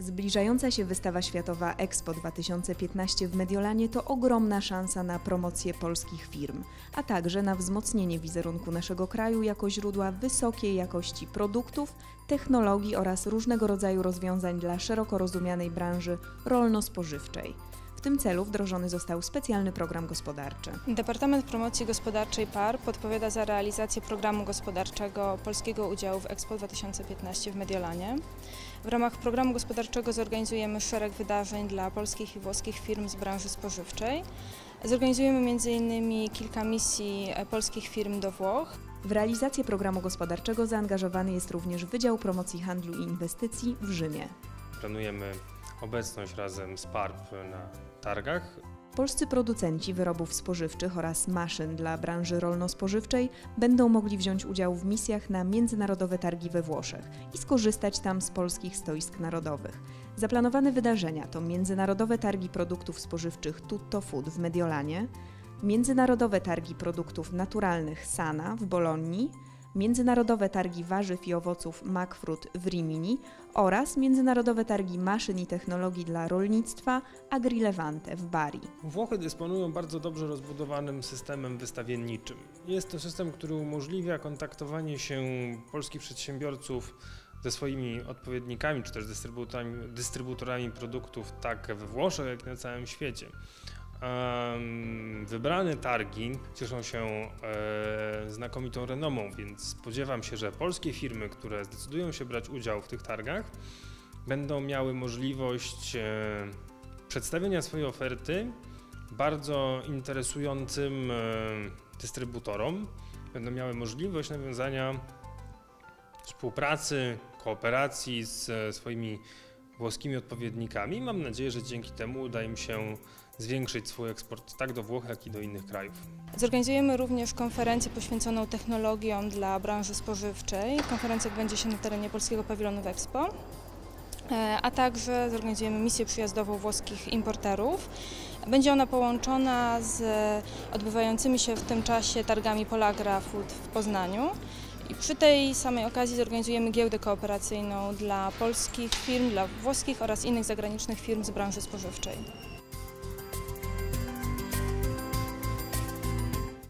Zbliżająca się wystawa światowa Expo 2015 w Mediolanie to ogromna szansa na promocję polskich firm, a także na wzmocnienie wizerunku naszego kraju jako źródła wysokiej jakości produktów, technologii oraz różnego rodzaju rozwiązań dla szeroko rozumianej branży rolno-spożywczej. W tym celu wdrożony został specjalny program gospodarczy. Departament Promocji Gospodarczej PAR podpowiada za realizację programu gospodarczego polskiego udziału w Expo 2015 w Mediolanie. W ramach programu gospodarczego zorganizujemy szereg wydarzeń dla polskich i włoskich firm z branży spożywczej. Zorganizujemy m.in. kilka misji e, polskich firm do Włoch. W realizację programu gospodarczego zaangażowany jest również Wydział Promocji Handlu i Inwestycji w Rzymie. Planujemy obecność razem z PARP na targach. Polscy producenci wyrobów spożywczych oraz maszyn dla branży rolno-spożywczej będą mogli wziąć udział w misjach na międzynarodowe targi we Włoszech i skorzystać tam z polskich stoisk narodowych. Zaplanowane wydarzenia to Międzynarodowe Targi Produktów Spożywczych Tutto Food w Mediolanie, Międzynarodowe Targi Produktów Naturalnych Sana w Bolonii, Międzynarodowe Targi Warzyw i Owoców Macfruit w Rimini oraz Międzynarodowe Targi Maszyn i Technologii dla Rolnictwa Agrilevante w Bari. Włochy dysponują bardzo dobrze rozbudowanym systemem wystawienniczym. Jest to system, który umożliwia kontaktowanie się polskich przedsiębiorców ze swoimi odpowiednikami czy też dystrybutorami, dystrybutorami produktów tak we Włoszech, jak i na całym świecie. Wybrane targi cieszą się e, znakomitą renomą, więc spodziewam się, że polskie firmy, które zdecydują się brać udział w tych targach, będą miały możliwość e, przedstawienia swojej oferty bardzo interesującym e, dystrybutorom. Będą miały możliwość nawiązania współpracy, kooperacji z swoimi włoskimi odpowiednikami. Mam nadzieję, że dzięki temu uda im się zwiększyć swój eksport tak do Włoch, jak i do innych krajów. Zorganizujemy również konferencję poświęconą technologiom dla branży spożywczej. Konferencja odbędzie się na terenie polskiego pawilonu Expo. E, A także zorganizujemy misję przyjazdową włoskich importerów. Będzie ona połączona z odbywającymi się w tym czasie targami Polagra Food w Poznaniu. Przy tej samej okazji zorganizujemy giełdę kooperacyjną dla polskich firm, dla włoskich oraz innych zagranicznych firm z branży spożywczej.